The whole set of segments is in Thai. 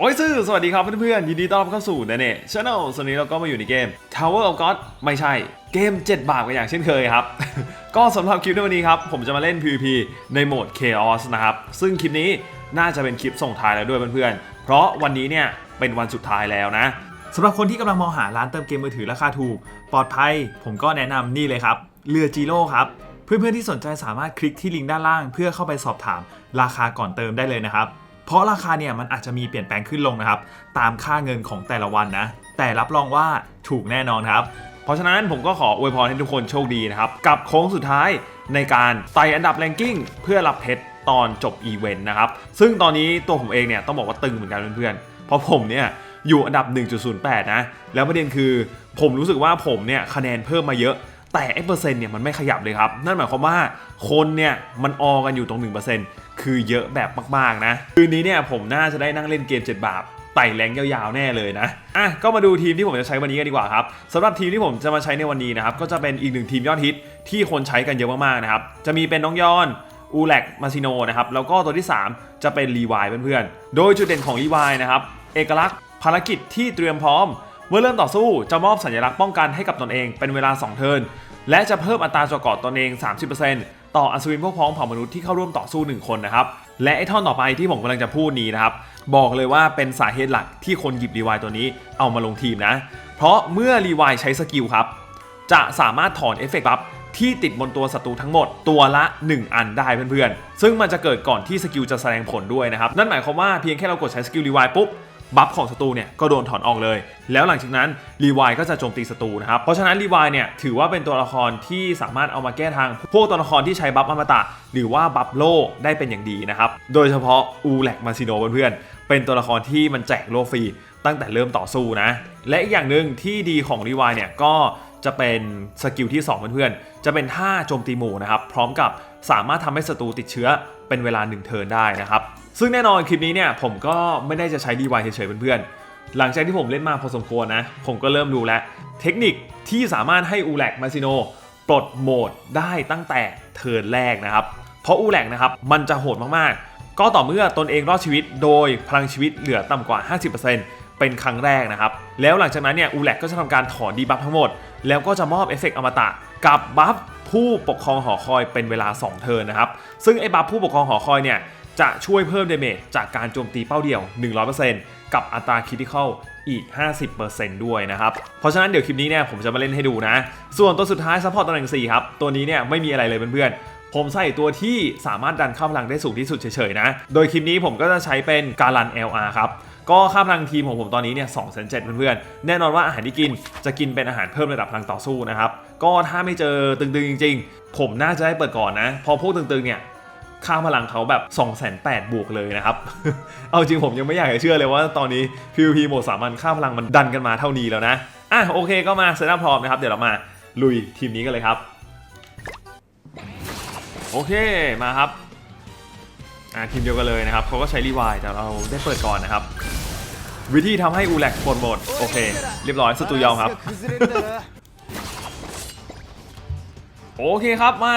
โอ้ยซื่อสวัสดีครับเพื่อนๆ ยินดีต้อนรับเข้าสู่เนเน่ช anel ส่วนนี้เราก็มาอยู่ในเกม Tower of God ไม่ใช่ เกม 7 บาทกันอย่างเช่นเคยครับ ก็สำหรับคลิปในวันนี้ครับ ผมจะมาเล่น PVP ในโหมด Chaos นะครับ ซึ่งคลิปนี้น่าจะเป็นคลิปส่งท้ายแล้วด้วยเพื่อนๆ เพราะวันนี้เนี่ย เป็นวันสุดท้ายแล้วนะสำหรับคนที่กำลังมองหาร้านเติมเกมมือถือราคาถูก ปลอดภัย ผมก็แนะนำนี่เลยครับเรือจีโร่ครับเพื่อนๆที่สนใจสามารถคลิกที่ลิงก์ด้านล่าง เพื่อเข้าไปสอบถามราคาก่อนเติมได้เลยนะครับ เพราะราคาเนี่ยมันอาจจะมีเปลี่ยนแปลงขึ้นลงนะครับ ตามค่าเงินของแต่ละวันนะ แต่รับรองว่าถูกแน่นอนครับ เพราะฉะนั้นผมก็ขออวยพรให้ทุกคนโชคดีนะครับ กับโค้งสุดท้ายในการไต่อันดับแรงกิ้งเพื่อรับเพชรตอนจบอีเวนต์นะครับ ซึ่งตอนนี้ตัวผมเองเนี่ยต้องบอกว่าตึงเหมือนกันเพื่อนๆ เพราะผมเนี่ยอยู่อันดับ 1.08 นะ แล้วประเด็นคือผมรู้สึกว่าผมเนี่ยคะแนนเพิ่มมาเยอะ แต่ไอ้เปอร์เซ็นต์เนี่ยมันไม่ขยับเลยครับ นั่นหมายความว่าคนเนี่ยมันออกันอยู่ตรง 1%คือเยอะแบบมากๆนะ คืนนี้เนี่ยผมน่าจะได้นั่งเล่นเกม 7 บาทไต่แรงยาวๆแน่เลยนะ อะ ก็มาดูทีมที่ผมจะใช้วันนี้กันดีกว่าครับสำหรับทีมที่ผมจะมาใช้ในวันนี้นะครับ ก็จะเป็นอีกหนึ่งทีมยอดฮิตที่คนใช้กันเยอะมากๆนะครับ จะมีเป็นน้องยอนอูแลกมาซิโนนะครับ แล้วก็ตัวที่ 3 จะเป็นรีวายเพื่อนๆ โดยจุดเด่นของรีวายนะครับ เอกลักษณ์ภารกิจที่เตรียมพร้อม เมื่อเริ่มต่อสู้จะมอบสัญลักษณ์ป้องกันให้กับตนเองเป็นเวลา 2 เทิร์น และจะเพิ่มอัตราจอกาะตนเอง 30%ต่ออัศวินพวกพ้องเผ่ามนุษย์ที่เข้าร่วมต่อสู้ 1 คนนะครับ และไอ้ท่อนต่อไปที่ผมกำลังจะพูดนี้นะครับ บอกเลยว่าเป็นสาเหตุหลักที่คนหยิบรีวายตัวนี้เอามาลงทีมนะ เพราะเมื่อรีวายใช้สกิลครับ จะสามารถถอนเอฟเฟกต์บัฟที่ติดบนตัวศัตรูทั้งหมดตัวละ 1 อันได้เพื่อนๆ ซึ่งมันจะเกิดก่อนที่สกิลจะแสดงผลด้วยนะครับ นั่นหมายความว่าเพียงแค่เรากดใช้สกิลรีวายปุ๊บ บัฟของศัตรูเนี่ยก็โดนถอนออกเลย แล้วหลังจากนั้นรีวายก็จะโจมตีศัตรูนะครับเพราะฉะนั้นรีวายเนี่ยถือว่าเป็นตัวละครที่สามารถเอามาแก้ทาง พวกตัวละครที่ใช้บัฟอมตะ หรือว่าบัฟโลได้เป็นอย่างดีนะครับโดยเฉพาะอูแลกมาซิโนเพื่อนๆเป็นตัวละครที่มันแจกโลฟรีตั้งแต่เริ่มต่อสู้นะ และอีกอย่างหนึ่งที่ดีของรีวายเนี่ยก็จะเป็นสกิลที่ 2 เพื่อนๆ จะเป็นท่าโจมตีหมู่นะครับ พร้อมกับสามารถทำให้ศัตรูติดเชื้อเป็นเวลา 1 เทิร์นได้นะครับซึ่งแน่นอนคลิปนี้เนี่ยผมก็ไม่ได้จะใช้รีวายเฉยๆเพื่อนๆ หลังจากที่ผมเล่นมาพอสมควรนะ ผมก็เริ่มรู้แล้วเทคนิคที่สามารถให้อูแลกมาซิโนปลดโหมดได้ตั้งแต่เทิร์นแรกนะครับ เพราะอูแลกนะครับมันจะโหดมากๆ ก็ต่อเมื่อตนเองรอดชีวิตโดยพลังชีวิตเหลือต่ำกว่า 50%เป็นครั้งแรกนะครับ แล้วหลังจากนั้นเนี่ยอูแลกก็จะทำการถอนดีบัฟทั้งหมด แล้วก็จะมอบเอฟเฟกต์อมตะ กับบัฟผู้ปกครองหอคอยเป็นเวลา 2 เทิร์นนะครับ ซึ่งไอ้บัฟผู้ปกครองหอคอยเนี่ย จะช่วยเพิ่มเดเมจจากการโจมตีเป้าเดี่ยว 100%กับอัตราคริติคอลอีก 50%ด้วยนะครับ เพราะฉะนั้นเดี๋ยวคลิปนี้เนี่ยผมจะมาเล่นให้ดูนะ ส่วนตัวสุดท้ายซัพพอร์ตตำแหน่ง4ครับ ตัวนี้เนี่ยไม่มีอะไรเลยเพื่อนๆ ผมใส่ตัวที่สามารถดันค่าพลังได้สูงที่สุดเฉยๆนะ โดยคลิปนี้ผมก็จะใช้เป็นการัน LR ครับก็ค่าพลังทีมของผมตอนนี้เนี่ย2 7 0 0 0เพื่อนๆ แน่นอนว่าอาหารที่กินจะกินเป็นอาหารเพิ่มระดับพลังต่อสู้นะครับ ก็ถ้าไม่เจอตึงๆ จริง ๆ ผมน่าจะได้เปิดก่อนนะ พอพวกตึงๆ เนี่ย ค่าพลังเขาแบบ2 8 0 0 0บวกเลยนะครับ เอาจริงผมยังไม่อยากจะเชื่อเลยว่าตอนนี้ PVP โหมดสามัญค่าพลังมันดันกันมาเท่านี้แล้วนะ อะโอเคก็มาเซตอัพพร้อมนะครับ เดี๋ยวเรามาลุยทีมนี้กันเลยครับ โอเคมาครับ อ่าทีมเดียวกันเลยนะครับเขาก็ใช้รีวายแต่เราได้เปิดก่อนนะครับ วิธีทำให้อูแลกปลดหมดโอเค เรียบร้อยสตูยอมครับ โอเคครับมา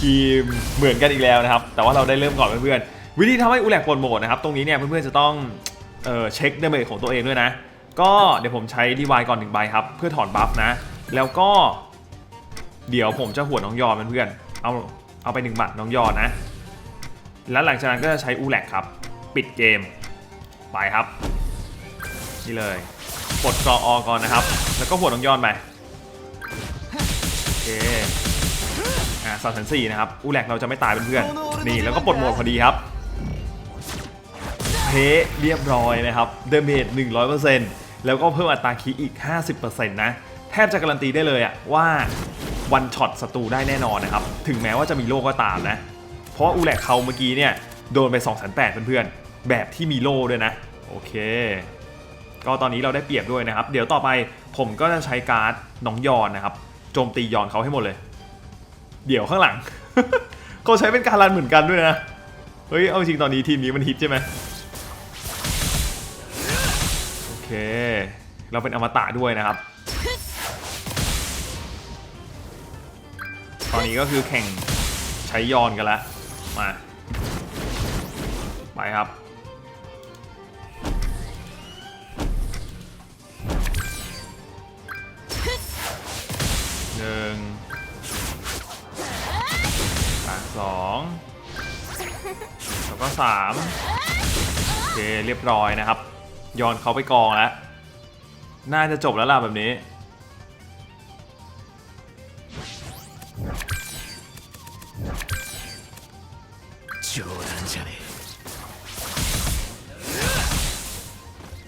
ทีมเหมือนกันอีกแล้วนะครับ แต่ว่าเราได้เริ่มก่อนเพื่อนๆวิธีทำให้อูแลกปลดโหมดนะครับ ตรงนี้เนี่ยเพื่อนๆจะต้องเออเช็คเดเมจของตัวเองด้วยนะ ก็เดี๋ยวผมใช้รีวายก่อนหนึ่งใบครับ เพื่อถอนบัฟนะ แล้วก็ เดี๋ยวผมจะหัวน้องยอเพื่อนๆเอาเอาไปหนึ่งหมัดน้องยอนนะแล้วหลังจากนั้นก็จะใช้อูแลกครับ ปิดเกม ไปครับ นี่เลยปลดกออก่อนนะครับ แล้วก็หัวน้องยอนไปโอเค อ่าสามแสนสี่นะครับ อูแลกเราจะไม่ตายเป็นเพื่อน นี่แล้วก็ปลดหมดพอดีครับเพเรียบร้อยนะครับ เดเมจ100%แล้วก็เพิ่มอัตราคีอีก 50%นะ แทบจะการันตีได้เลยอะว่าวันช็อตศัตรูได้แน่นอนนะครับ ถึงแม้ว่าจะมีโล่ก็ตามนะ เพราะอูแลกเขาเมื่อกี้เนี่ย โดนไป2 8 0 0 0เพื่อนๆ แบบที่มีโล่ด้วยนะ โอเค ก็ตอนนี้เราได้เปรียบด้วยนะครับ เดี๋ยวต่อไปผมก็จะใช้การ์ดน้องยอนนะครับ โจมตียอนเขาให้หมดเลย เดี๋ยวข้างหลัง เขาใช้เป็นการรันเหมือนกันด้วยนะ เฮ้ย เอาจริงตอนนี้ทีมนี้มันฮิตใช่ไหมโอเค เราเป็นอมตะด้วยนะครับ ตอนนี้ก็คือแข่งใช้ยอนกันแล้วมา ไปครับหนึ่ง สองแล้วก็สามโอเคเรียบร้อยนะครับย้อนเขาไปกองแล้ว น่าจะจบแล้วล่ะแบบนี้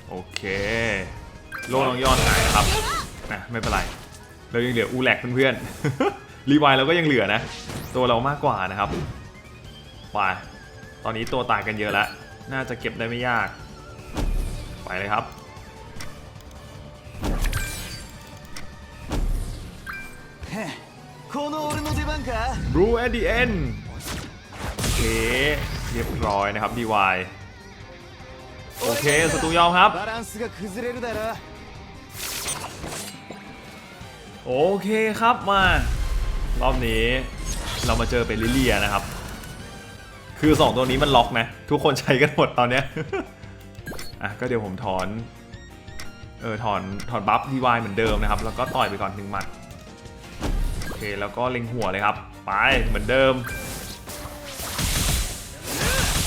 โอเคโลน้องย้อนหายครับนะไม่เป็นไรเรายังเหลืออูแลกเพื่อนๆ รีวายเราก็ยังเหลือนะ ตัวเรามากกว่านะครับไปตอนนี้ตัวต่างกันเยอะแล้ว น่าจะเก็บได้ไม่ยาก ไปเลยครับรูเอดี the end โอเค เรียบร้อยนะครับดีว DY โอเคศัตรูยอมครับ โอเคครับมา รอบนี้เรามาเจอเป็นลิเลียนะครับ คือ 2 ตัวนี้มันล็อกนะ ทุกคนใช้กันหมดตอนเนี้ยอะก็เดี๋ยวผมถอน เออถอนถอนบัฟดีวายเหมือนเดิมนะครับ แล้วก็ต่อยไปก่อนหนึ่งหมัด โอเค แล้วก็เล็งหัวเลยครับ ไปเหมือนเดิม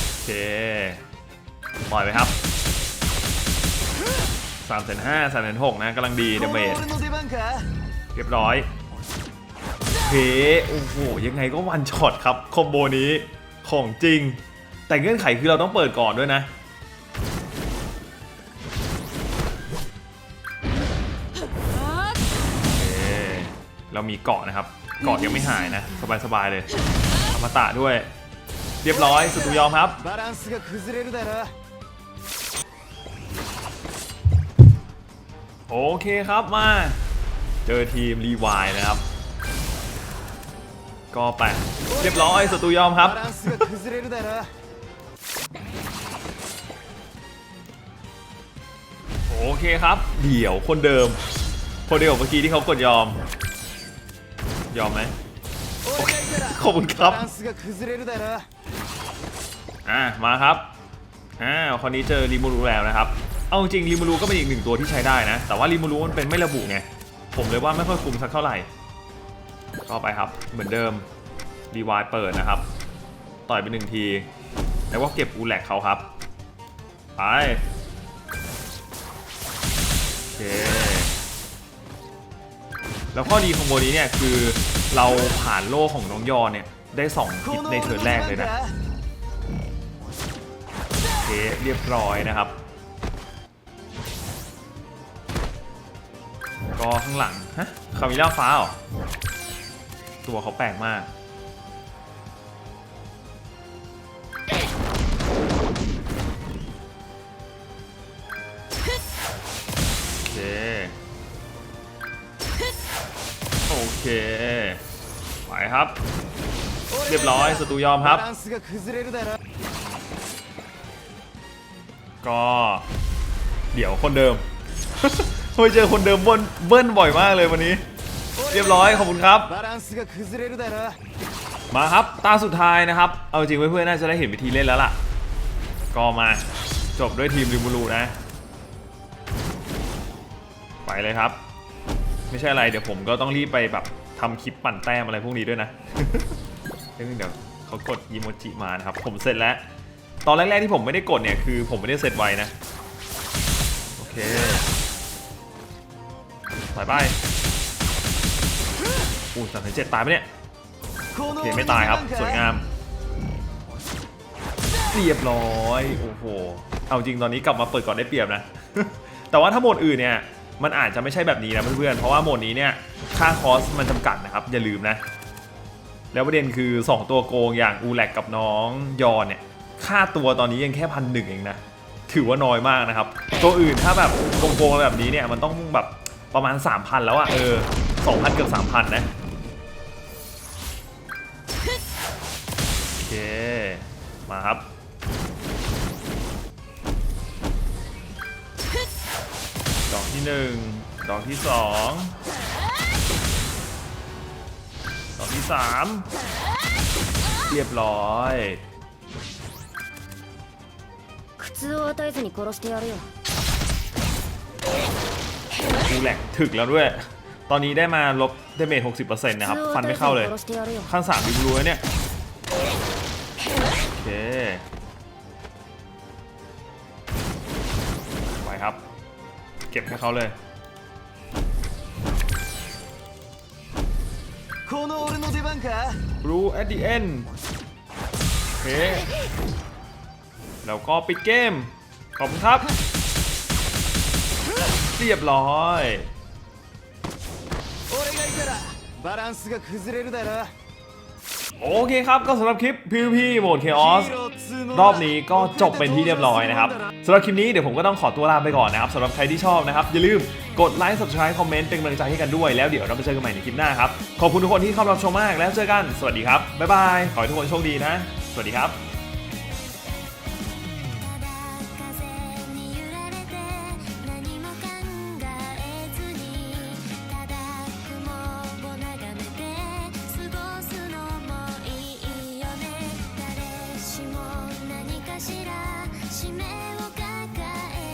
โอเค ต่อยไปครับ3ามแสนห้าสามแสนหกนะกำลังดีเดเมจเรียบร้อย เค โอ้โห ยังไงก็วันช็อตครับคอมโบนี้ของจริง แต่เงื่อนไขคือเราต้องเปิดก่อนด้วยนะ เรามีเกาะนะครับ เกาะยังไม่หายนะ สบายสบายเลยอมตะด้วย เรียบร้อย สุดยอมครับโอเคครับมา เจอทีมรีวายนะครับ ก็ไป เรียบร้อยศัตรูยอมครับ โอเคครับ เดี๋ยวคนเดิม คนเดียวเมื่อกี้ที่เขากดยอม ยอมไหมขอบคุณครับ อ่ามาครับอ่าคราวนี้เจอริมูรูแล้วนะครับ เอาจริงริมูรูก็เป็นอีกหนึ่งตัวที่ใช้ได้นะ แต่ว่าริมูรูมันเป็นไม่ระบุไง ผมเลยว่าไม่ค่อยคุ้มสักเท่าไหร่ ก็ไปครับ เหมือนเดิมรีวายเปิดนะครับ ต่อยไปหนึ่งที แล้วก็เก็บอูแลกเขาครับ ไป โอเค แล้วข้อดีของโมนี้เนี่ยคือเราผ่านโล่ของน้องยอเนี่ย ได้2คิดในเทิร์นแรกเลยนะ โอเค เรียบร้อยนะครับ ก็ข้างหลัง ฮะคามิล่าฟ้าอ๋อ ตัวเขาแปลกมาก โอเค โอเค ไปครับ เรียบร้อยศัตรูยอมครับ ก็เดี๋ยวคนเดิมไม่เจอคนเดิมเบิ้ลเบิ้ลบ่อยมากเลยวันนี้ เรียบร้อยขอบคุณครับ มาครับตาสุดท้ายนะครับ เอาจริงเพื่อนๆน่าจะได้เห็นวิธีเล่นแล้วล่ะ ก็มาจบด้วยทีมริมูรูนะ ไปเลยครับ ไม่ใช่อะไรเดี๋ยวผมก็ต้องรีบไปแบบทำคลิปปั่นแต้มอะไรพวกนี้ด้วยนะเดี๋ยวเขากดยิโมจิมานะครับ ผมเสร็จแล้ว ตอนแรกๆที่ผมไม่ได้กดเนี่ยคือผมไม่ได้เสร็จไวนะ โอเคถอยไป อู้สามสิบเจ็ดตายไหมเนี่ยโอเคไม่ตายครับ สวยงาม เรียบร้อยโอ้โหเอาจริงตอนนี้กลับมาเปิดก่อนได้เปรียบนะ แต่ว่าถ้าโหมดอื่นเนี่ยมันอาจจะไม่ใช่แบบนี้นะเพื่อนๆเพราะว่าโหมดนี้เนี่ยค่าคอสมันจำกัดนะครับ อย่าลืมนะ แล้วประเด็นคือ 2 ตัวโกงอย่างอูแลกกับน้องยอนเนี่ยค่าตัวตอนนี้ยังแค่พันหนึ่งเองนะถือว่าน้อยมากนะครับ ตัวอื่นถ้าแบบโกงๆแบบนี้เนี่ยมันต้องแบบประมาณ 3,000 แล้วอะเออ2,000 เกือบ3,000 นะ มาครับ ดอกที่หนึ่ง ดอกที่สอง ดอกที่สาม เรียบร้อย 苦痛を与えずに殺してやるよ กูแหลกถึกแล้วด้วย ตอนนี้ได้มาลบเดเมจ60%นะครับ ฟันไม่เข้าเลย 殺してやるよ ขั้นสามบิบลูแล้วเนี่ย โอ คไปครับ เก็บให้เขาเลยรู้แอดดีเอ็นโอเคแล้วก็ปิดเกม ขอบคุณครับ เรียบร้อยโอ้ โอเคครับก็สำหรับคลิปพิลพี่โหมดเคออสรอบนี้ก็จบเป็นที่เรียบร้อยนะครับสำหรับคลิปนี้เดี๋ยวผมก็ต้องขอตัวลาไปก่อนนะครับสำหรับใครที่ชอบนะครับ อย่าลืมกดไลค์ subscribe คอมเมนต์เป็นกำลังใจให้กันด้วยแล้วเดี๋ยวเราไปเจอกันใหม่ในคลิปหน้าครับ ขอบคุณทุกคนที่เข้ารับชมมากแล้วเจอกัน สวัสดีครับบ๊ายบายขอให้ทุกคนโชคดีนะ สวัสดีครับ